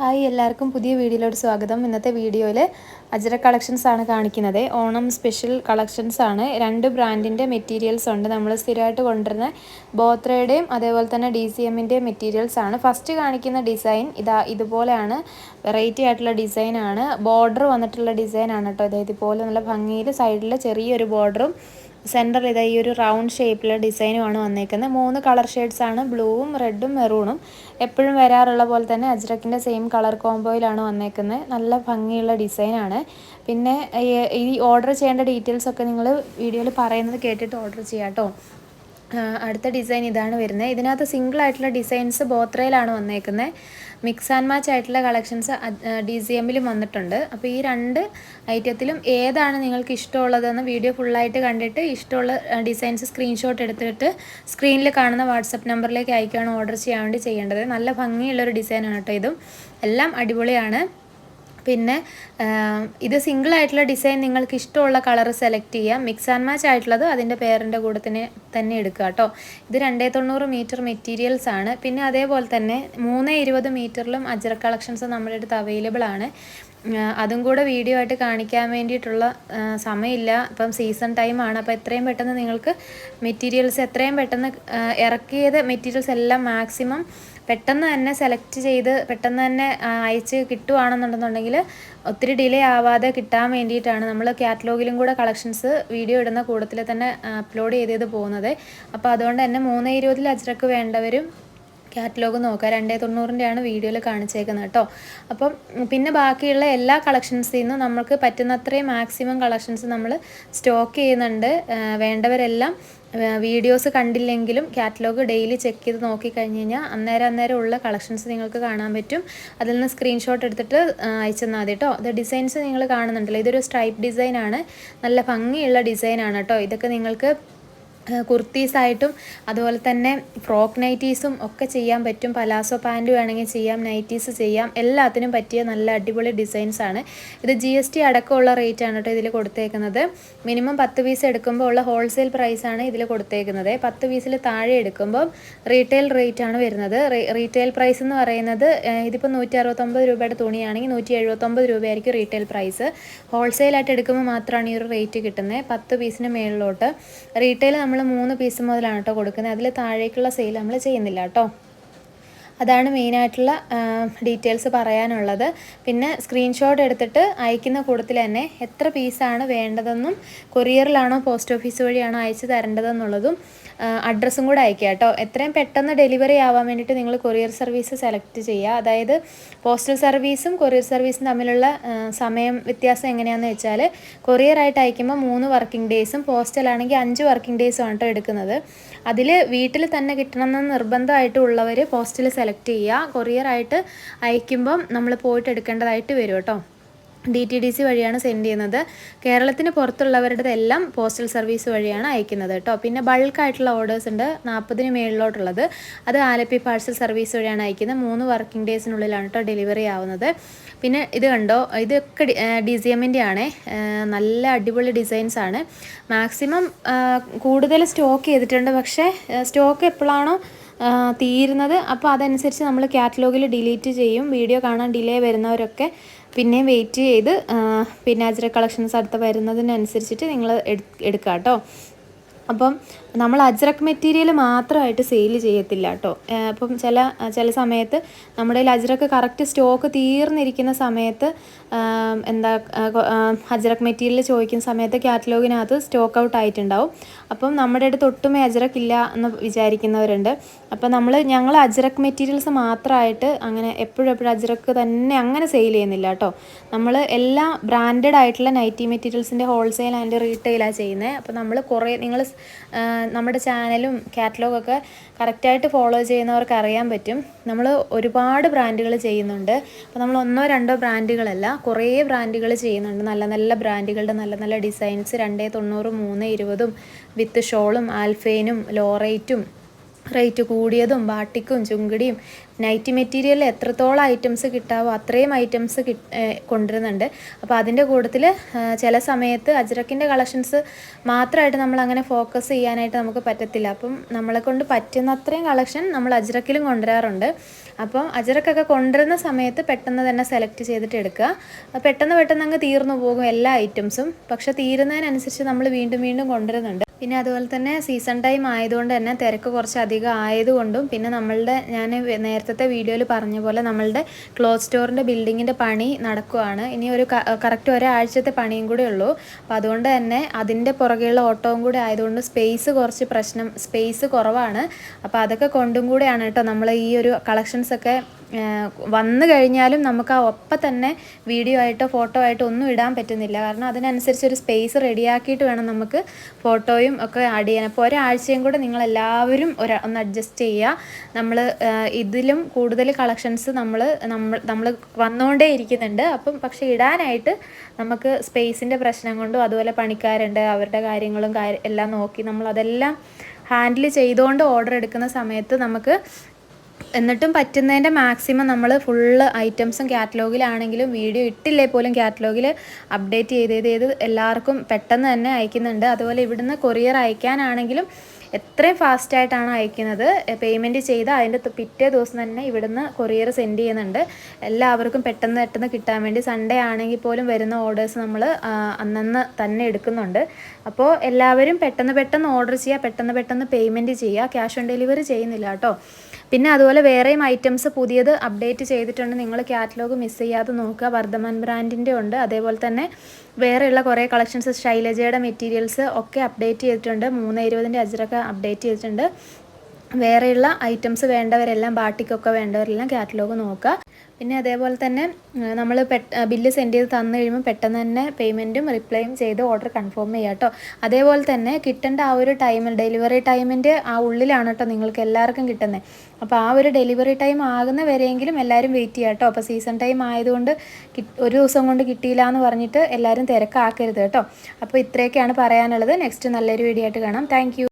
Hi എല്ലാവർക്കും പുതിയ വീഡിയോയിലോട് സ്വാഗതം. ഇന്നത്തെ വീഡിയോയിൽ അജര കളക്ഷൻസ് ആണ് കാണിക്കുന്നത്. ഓണം സ്പെഷ്യൽ കളക്ഷൻസ് ആണ്. രണ്ട് ബ്രാൻഡിന്റെ മെറ്റീരിയൽസ് ഉണ്ട്. നമ്മൾ സ്ഥിരമായിട്ട് കൊണ്ടുവരുന്ന ബോത്രയുടെയും അതേപോലെ തന്നെ ഡി സി എമ്മിന്റെയും മെറ്റീരിയൽസ് ആണ്. ഫസ്റ്റ് കാണിക്കുന്ന ഡിസൈൻ ഇതാ ഇതുപോലെയാണ്. വെറൈറ്റി ആയിട്ടുള്ള ഡിസൈൻ ആണ്. ബോർഡർ വന്നിട്ടുള്ള ഡിസൈൻ ആണ് കേട്ടോ. അതായത് ഇതുപോലെ നല്ല ഭംഗിയിൽ സൈഡിൽ ചെറിയൊരു ബോർഡറും സെന്ററിൽ ഇതാ ഈ ഒരു റൗണ്ട് ഷേപ്പിലെ ഡിസൈനുമാണ് വന്നേക്കുന്നത്. മൂന്ന് കളർ ഷെയ്ഡ്സ് ആണ് ബ്ലൂവും റെഡും മെറൂണും എപ്പോഴും വരാറുള്ള പോലെ തന്നെ അജ്രക്കിന്റെ സെയിം കളർ കോംബോയിലാണ് വന്നേക്കുന്നത്. നല്ല ഭംഗിയുള്ള ഡിസൈനാണ് പിന്നെ ഈ ഓർഡർ ചെയ്യേണ്ട ഡീറ്റെയിൽസൊക്കെ നിങ്ങൾ വീഡിയോയിൽ പറയുന്നത് കേട്ടിട്ട് ഓർഡർ ചെയ്യാം കേട്ടോ അടുത്ത ഡിസൈൻ ഇതാണ് വരുന്നത്. ഇതിനകത്ത് സിംഗിൾ ആയിട്ടുള്ള ഡിസൈൻസ് ബോത്രയിലാണ് വന്നേക്കുന്നത് മിക്സ് ആൻഡ് മാച്ച് ആയിട്ടുള്ള കളക്ഷൻസ് ഡി സി എമ്മിലും വന്നിട്ടുണ്ട്. അപ്പോൾ ഈ രണ്ട് ഐറ്റത്തിലും ഏതാണ് നിങ്ങൾക്ക് ഇഷ്ടമുള്ളതെന്ന് വീഡിയോ ഫുള്ളായിട്ട് കണ്ടിട്ട് ഇഷ്ടമുള്ള ഡിസൈൻസ് സ്ക്രീൻഷോട്ട് എടുത്തിട്ട് സ്ക്രീനിൽ കാണുന്ന വാട്സപ്പ് നമ്പറിലേക്ക് അയക്കുകയാണ് ഓർഡർ ചെയ്യാൻ വേണ്ടി ചെയ്യേണ്ടത്. നല്ല ഭംഗിയുള്ളൊരു ഡിസൈനാണ് കേട്ടോ ഇതും. എല്ലാം അടിപൊളിയാണ്. പിന്നെ ഇത് സിംഗിൾ ആയിട്ടുള്ള ഡിസൈൻ നിങ്ങൾക്ക് ഇഷ്ടമുള്ള കളർ സെലക്ട് ചെയ്യാം. മിക്സ് ആൻഡ് മാച്ച് ആയിട്ടുള്ളത് അതിന്റെ പേരിന്റെ കൂടെ തന്നെ തന്നെ എടുക്കുക കേട്ടോ. ഇത് രണ്ടേ തൊണ്ണൂറ് മീറ്റർ മെറ്റീരിയൽസ് ആണ്. പിന്നെ അതേപോലെ തന്നെ മൂന്ന് ഇരുപത് മീറ്ററിലും അജറ കളക്ഷൻസ് നമ്മുടെ അടുത്ത് അവൈലബിൾ ആണ്. അതും കൂടെ വീഡിയോ ആയിട്ട് കാണിക്കാൻ വേണ്ടിയിട്ടുള്ള സമയമില്ല. ഇപ്പം സീസൺ ടൈമാണ് അപ്പോൾ എത്രയും പെട്ടെന്ന് നിങ്ങൾക്ക് മെറ്റീരിയൽസ് എത്രയും പെട്ടെന്ന് ഇറക്കിയത് മെറ്റീരിയൽസ് എല്ലാം മാക്സിമം പെട്ടെന്ന് തന്നെ സെലക്ട് ചെയ്ത് പെട്ടെന്ന് തന്നെ അയച്ച് കിട്ടുവാണെന്നുണ്ടെന്നുണ്ടെങ്കിൽ ഒത്തിരി ഡിലേ ആവാതെ കിട്ടാൻ വേണ്ടിയിട്ടാണ് നമ്മൾ കാറ്റലോഗിലും കൂടെ കളക്ഷൻസ് വീഡിയോ ഇടുന്ന കൂടത്തിൽ തന്നെ അപ്ലോഡ് ചെയ്ത് പോകുന്നത്. അപ്പോൾ അതുകൊണ്ട് തന്നെ മൂന്ന് ഇരുപതിൽ അജ്രക്ക് വേണ്ടവരും കാറ്റലോഗ് നോക്കുക. രണ്ടേ തൊണ്ണൂറിന്റെയാണ് വീഡിയോയിൽ കാണിച്ചേക്കുന്നത് കേട്ടോ. അപ്പം പിന്നെ ബാക്കിയുള്ള എല്ലാ കളക്ഷൻസിൽ നിന്നും നമുക്ക് പറ്റുന്നത്രയും മാക്സിമം കളക്ഷൻസ് നമ്മൾ സ്റ്റോക്ക് ചെയ്യുന്നുണ്ട്. വേണ്ടവരെല്ലാം വീഡിയോസ് കണ്ടില്ലെങ്കിലും കാറ്റലോഗ് ഡെയിലി ചെക്ക് ചെയ്ത് നോക്കി കഴിഞ്ഞ് കഴിഞ്ഞാൽ അന്നേരം അന്നേരം ഉള്ള കളക്ഷൻസ് നിങ്ങൾക്ക് കാണാൻ പറ്റും. അതിൽ നിന്ന് സ്ക്രീൻഷോട്ട് എടുത്തിട്ട് അയച്ചു തന്നാൽ മതി കേട്ടോ. ഇത് ഡിസൈൻസ് നിങ്ങൾ കാണുന്നുണ്ടല്ലോ. ഇതൊരു സ്ട്രൈപ്പ് ഡിസൈനാണ്. നല്ല ഭംഗിയുള്ള ഡിസൈനാണ് കേട്ടോ. ഇതൊക്കെ നിങ്ങൾക്ക് കുർത്തീസായിട്ടും അതുപോലെ തന്നെ ഫ്രോക്ക് നൈറ്റീസും ഒക്കെ ചെയ്യാൻ പറ്റും. പലാസോ പാന്റ് വേണമെങ്കിൽ ചെയ്യാം നൈറ്റീസ് ചെയ്യാം. എല്ലാത്തിനും പറ്റിയ നല്ല അടിപൊളി ഡിസൈൻസ് ആണ് ഇത് ജി എസ് ടി അടക്കമുള്ള റേറ്റ് ആണ് കേട്ടോ ഇതിൽ കൊടുത്തേക്കുന്നത്. മിനിമം പത്ത് പീസ് എടുക്കുമ്പോൾ ഉള്ള ഹോൾസെയിൽ പ്രൈസാണ് ഇതിൽ കൊടുത്തേക്കുന്നത്. പത്ത് പീസിൽ താഴെ എടുക്കുമ്പോൾ റീറ്റെയിൽ റേറ്റ് ആണ് വരുന്നത്. റീറ്റെയിൽ പ്രൈസ് എന്ന് പറയുന്നത് ഇതിപ്പോൾ നൂറ്റി അറുപത്തൊമ്പത് രൂപയുടെ തുണിയാണെങ്കിൽ നൂറ്റി എഴുപത്തൊമ്പത് രൂപയായിരിക്കും റീറ്റെയിൽ പ്രൈസ് ഹോൾസെയിലായിട്ട് എടുക്കുമ്പോൾ മാത്രമാണ് ഈ ഒരു റേറ്റ് കിട്ടുന്നത്. പത്ത് പീസിന് മേളിലോട്ട്. റീറ്റെയിൽ നമ്മൾ മൂന്ന് പീസ് മുതലാണ് കേട്ടോ കൊടുക്കുന്നത്. അതിൽ താഴേക്കുള്ള സെയിൽ നമ്മൾ ചെയ്യുന്നില്ല കേട്ടോ അതാണ് മെയിനായിട്ടുള്ള ഡീറ്റെയിൽസ് പറയാനുള്ളത്. പിന്നെ സ്ക്രീൻഷോട്ട് എടുത്തിട്ട് അയക്കുന്ന കൂട്ടത്തിൽ തന്നെ എത്ര പീസാണ് വേണ്ടതെന്നും കൊറിയറിലാണോ പോസ്റ്റ് ഓഫീസ് വഴിയാണോ അയച്ചു തരേണ്ടതെന്നുള്ളതും അഡ്രസ്സും കൂടെ അയക്കുക കേട്ടോ. എത്രയും പെട്ടെന്ന് ഡെലിവറി ആവാൻ വേണ്ടിയിട്ട് നിങ്ങൾ കൊറിയർ സർവീസ് സെലക്ട് ചെയ്യുക. അതായത് പോസ്റ്റൽ സർവീസും കൊറിയർ സർവീസും തമ്മിലുള്ള സമയം വ്യത്യാസം എങ്ങനെയാണെന്ന് വെച്ചാൽ കൊറിയർ ആയിട്ട് അയക്കുമ്പോൾ മൂന്ന് വർക്കിംഗ് ഡേയ്സും പോസ്റ്റലാണെങ്കിൽ അഞ്ച് വർക്കിംഗ് ഡേയ്സും ആണ് എടുക്കുന്നത്. അതിൽ വീട്ടിൽ തന്നെ കിട്ടണമെന്ന് നിർബന്ധമായിട്ട് ഉള്ളവർ പോസ്റ്റൽ സെലക്ട് ചെയ്യുക. കൊറിയറായിട്ട് അയക്കുമ്പം നമ്മൾ പോയിട്ട് എടുക്കേണ്ടതായിട്ട് വരും കേട്ടോ. ഡി ടി ഡി സി വഴിയാണ് സെൻഡ് ചെയ്യുന്നത്. കേരളത്തിന് പുറത്തുള്ളവരുടെതെല്ലാം പോസ്റ്റൽ സർവീസ് വഴിയാണ് അയക്കുന്നത് കേട്ടോ. പിന്നെ ബൾക്കായിട്ടുള്ള ഓർഡേഴ്സ് ഉണ്ട്. നാൽപ്പതിന് മേളിലോട്ടുള്ളത്. അത് ആലപ്പി പാഴ്സൽ സർവീസ് വഴിയാണ് അയക്കുന്നത്. മൂന്ന് വർക്കിംഗ് ഡേയ്സിനുള്ളിലാണ് കേട്ടോ ഡെലിവറി ആവുന്നത്. പിന്നെ ഇത് കണ്ടോ? ഇതൊക്കെ ഡി സി എമ്മിന്റെ ആണ് നല്ല അടിപൊളി ഡിസൈൻസ് ആണ് മാക്സിമം കൂടുതൽ സ്റ്റോക്ക് ചെയ്തിട്ടുണ്ട്. പക്ഷേ സ്റ്റോക്ക് എപ്പോഴാണോ തീരുന്നത്. അപ്പോൾ അതനുസരിച്ച് നമ്മൾ കാറ്റലോഗിൽ ഡിലീറ്റ് ചെയ്യും. വീഡിയോ കാണാൻ ഡിലേ വരുന്നവരൊക്കെ പിന്നെയും വെയിറ്റ് ചെയ്ത് പിന്നെ അജ്ര കളക്ഷൻസ് അടുത്ത് വരുന്നതിനനുസരിച്ചിട്ട് നിങ്ങൾ എടുക്കുക കേട്ടോ അപ്പം നമ്മൾ അജ്രക് മെറ്റീരിയൽ മാത്രമായിട്ട് സെയിൽ ചെയ്യത്തില്ല കേട്ടോ. അപ്പം ചില ചില സമയത്ത് നമ്മുടെ കയ്യിൽ അജ്രക്ക് കറക്റ്റ് സ്റ്റോക്ക് തീർന്നിരിക്കുന്ന സമയത്ത് എന്താ അജ്രക് മെറ്റീരിയൽ ചോദിക്കുന്ന സമയത്ത് കാറ്റലോഗിനകത്ത് സ്റ്റോക്ക് ഔട്ട് ആയിട്ടുണ്ടാവും. അപ്പം നമ്മുടെ അടുത്ത് ഒട്ടുമേ അജ്രക് ഇല്ല എന്ന് വിചാരിക്കുന്നവരുണ്ട്. അപ്പം നമ്മൾ ഞങ്ങൾ അജ്രക് മെറ്റീരിയൽസ് മാത്രമായിട്ട് അങ്ങനെ എപ്പോഴും അജ്രക്ക് തന്നെ അങ്ങനെ സെയിൽ ചെയ്യുന്നില്ല കേട്ടോ. നമ്മൾ എല്ലാ ബ്രാൻഡഡ് ആയിട്ടുള്ള നൈറ്റി മെറ്റീരിയൽസിന്റെ ഹോൾസെയിൽ ആൻഡ് റീറ്റെയിലാണ് ചെയ്യുന്നത് അപ്പം നമ്മൾ കുറേ നിങ്ങൾ നമ്മുടെ ചാനലും കാറ്റലോഗൊക്കെ കറക്റ്റായിട്ട് ഫോളോ ചെയ്യുന്നവർക്ക് അറിയാൻ പറ്റും. നമ്മൾ ഒരുപാട് ബ്രാൻഡുകൾ ചെയ്യുന്നുണ്ട്. അപ്പോൾ നമ്മൾ ഒന്നോ രണ്ടോ ബ്രാൻഡുകളല്ല കുറേ ബ്രാൻഡുകൾ ചെയ്യുന്നുണ്ട്. നല്ല നല്ല ബ്രാൻഡുകളുടെ നല്ല നല്ല ഡിസൈൻസ് രണ്ടേ തൊണ്ണൂറും മൂന്ന് ഇരുപതും വിത്ത് ഷോളും ആൽഫേനും ലോറേറ്റും റേറ്റ് കൂടിയതും ബാട്ടിക്കും ചുങ്കിടിയും. നൈറ്റി മെറ്റീരിയലിൽ എത്രത്തോളം ഐറ്റംസ് കിട്ടാവോ അത്രയും ഐറ്റംസ് കൊണ്ടുവരുന്നുണ്ട്. അപ്പോൾ അതിന്റെ കൂട്ടത്തിൽ ചില സമയത്ത് അജ്രക്കിന്റെ കളക്ഷൻസ് മാത്രമായിട്ട് നമ്മൾ അങ്ങനെ ഫോക്കസ് ചെയ്യാനായിട്ട് നമുക്ക് പറ്റത്തില്ല. അപ്പം നമ്മളെ കൊണ്ട് പറ്റുന്ന അത്രയും കളക്ഷൻ നമ്മൾ അജ്രക്കിലും കൊണ്ടുവരാറുണ്ട്. അപ്പം അജ്രക്കൊക്കെ കൊണ്ടുവരുന്ന സമയത്ത് പെട്ടെന്ന് തന്നെ സെലക്ട് ചെയ്തിട്ട് എടുക്കുക. പെട്ടെന്ന് പെട്ടെന്ന് അങ്ങ് തീർന്നു പോകും എല്ലാ ഐറ്റംസും പക്ഷേ തീരുന്നതിനനുസരിച്ച് നമ്മൾ വീണ്ടും വീണ്ടും കൊണ്ടുവരുന്നുണ്ട്. പിന്നെ അതുപോലെ തന്നെ സീസൺ ടൈം ആയതുകൊണ്ട് തന്നെ തിരക്ക് കുറച്ച് അധികം ആയതുകൊണ്ടും പിന്നെ നമ്മളുടെ ഞാൻ നേരത്തെ വീഡിയോയിൽ പറഞ്ഞ പോലെ നമ്മളുടെ ക്ലോത്ത് സ്റ്റോറിന്റെ ബിൽഡിങ്ങിന്റെ പണി നടക്കുകയാണ് ഇനി ഒരു കറക്റ്റ് ഒരാഴ്ചത്തെ പണിയും കൂടെ ഉള്ളൂ. അപ്പോൾ അതുകൊണ്ട് തന്നെ അതിന്റെ പുറകെയുള്ള ഓട്ടവും കൂടെ ആയതുകൊണ്ട് സ്പേസ് കുറച്ച് പ്രശ്നം സ്പേസ് കുറവാണ്. അപ്പോൾ അതൊക്കെ കൊണ്ടും കൂടെയാണ് കേട്ടോ നമ്മൾ ഈ ഒരു കളക്ഷൻസ് ഒക്കെ വന്നു കഴിഞ്ഞാലും നമുക്ക് ആ ഒപ്പം തന്നെ വീഡിയോ ആയിട്ടോ ഫോട്ടോ ആയിട്ടോ ഒന്നും ഇടാൻ പറ്റുന്നില്ല. കാരണം അതിനനുസരിച്ച് ഒരു സ്പേസ് റെഡിയാക്കിയിട്ട് വേണം നമുക്ക് ഫോട്ടോയും ഒക്കെ ആഡ് ചെയ്യാൻ. അപ്പോൾ ഒരാഴ്ചയും കൂടെ നിങ്ങൾ എല്ലാവരും ഒരു ഒന്ന് അഡ്ജസ്റ്റ് ചെയ്യുക നമ്മൾ ഇതിലും കൂടുതൽ കളക്ഷൻസ് നമ്മൾ നമ്മൾ നമ്മൾ വന്നുകൊണ്ടേ ഇരിക്കുന്നുണ്ട്. അപ്പം പക്ഷേ ഇടാനായിട്ട് നമുക്ക് സ്പേസിന്റെ പ്രശ്നം കൊണ്ടും അതുപോലെ പണിക്കാരുണ്ട് അവരുടെ കാര്യങ്ങളും എല്ലാം നോക്കി നമ്മൾ അതെല്ലാം ഹാൻഡിൽ ചെയ്തുകൊണ്ട് ഓർഡർ എടുക്കുന്ന സമയത്ത് നമുക്ക് എന്നിട്ടും പറ്റുന്നതിന്റെ മാക്സിമം നമ്മൾ ഫുള്ള് ഐറ്റംസും കാറ്റലോഗിലാണെങ്കിലും വീഡിയോ ഇട്ടില്ലേ പോലും കാറ്റലോഗിൽ അപ്ഡേറ്റ് ചെയ്ത് ചെയ്ത് എല്ലാവർക്കും പെട്ടെന്ന് തന്നെ അയക്കുന്നുണ്ട്. അതുപോലെ ഇവിടുന്ന് കൊറിയർ അയക്കാനാണെങ്കിലും എത്രയും ഫാസ്റ്റായിട്ടാണ് അയക്കുന്നത്. പേയ്മെന്റ് ചെയ്ത് അതിന്റെ പിറ്റേ ദിവസം തന്നെ ഇവിടുന്ന് കൊറിയർ സെൻഡ് ചെയ്യുന്നുണ്ട്. എല്ലാവർക്കും പെട്ടെന്ന് പെട്ടെന്ന് കിട്ടാൻ വേണ്ടി സൺഡേ ആണെങ്കിൽ പോലും വരുന്ന ഓർഡേഴ്സ് നമ്മൾ അന്നന്ന് തന്നെ എടുക്കുന്നുണ്ട്. അപ്പോൾ എല്ലാവരും പെട്ടെന്ന് പെട്ടെന്ന് ഓർഡർ ചെയ്യുക പെട്ടെന്ന് പെട്ടെന്ന് പേയ്മെന്റ് ചെയ്യുക. ക്യാഷ് ഓൺ ഡെലിവറി ചെയ്യുന്നില്ല കേട്ടോ. പിന്നെ അതുപോലെ വേറെയും ഐറ്റംസ് പുതിയത് അപ്ഡേറ്റ് ചെയ്തിട്ടുണ്ട്. നിങ്ങൾ കാറ്റലോഗ് മിസ് ചെയ്യാതെ നോക്കുക. വർദ്ധമാൻ ബ്രാൻഡിന്റെ ഉണ്ട്. അതേപോലെ തന്നെ വേറെയുള്ള കുറേ കളക്ഷൻസ് ശൈലജയുടെ മെറ്റീരിയൽസ് ഒക്കെ അപ്ഡേറ്റ് ചെയ്തിട്ടുണ്ട്. മൂന്ന് ഇരുപതിന്റെ അജറൊക്കെ അപ്ഡേറ്റ് ചെയ്തിട്ടുണ്ട്. വേറെയുള്ള ഐറ്റംസ് വേണ്ടവരെല്ലാം ബാട്ടിക്കൊക്കെ വേണ്ടവരെല്ലാം കാറ്റലോഗ് നോക്കുക. പിന്നെ അതേപോലെ തന്നെ നമ്മൾ പെട്ട ബില്ല് സെൻഡ് ചെയ്ത് തന്നു കഴിയുമ്പോൾ പെട്ടെന്ന് തന്നെ പേയ്മെന്റും റിപ്ലൈയും ചെയ്ത് ഓർഡർ കൺഫേം ചെയ്യുക കേട്ടോ അതേപോലെ തന്നെ കിട്ടേണ്ട ആ ഒരു ടൈമിൽ ഡെലിവറി ടൈമിന്റെ ആ ഉള്ളിലാണ് കേട്ടോ നിങ്ങൾക്ക് എല്ലാവർക്കും കിട്ടുന്നത് അപ്പോൾ ആ ഒരു ഡെലിവറി ടൈം ആകുന്ന വരെയെങ്കിലും എല്ലാവരും വെയിറ്റ് ചെയ്യുക കേട്ടോ അപ്പോൾ സീസൺ ടൈം ആയതുകൊണ്ട് ഒരു ദിവസം കൊണ്ട് കിട്ടിയില്ല എന്ന് പറഞ്ഞിട്ട് എല്ലാവരും തിരക്കാക്കരുത് കേട്ടോ അപ്പോൾ ഇത്രയൊക്കെയാണ് പറയാനുള്ളത്. നെക്സ്റ്റ് നല്ലൊരു വീഡിയോ ആയിട്ട് കാണാം. താങ്ക്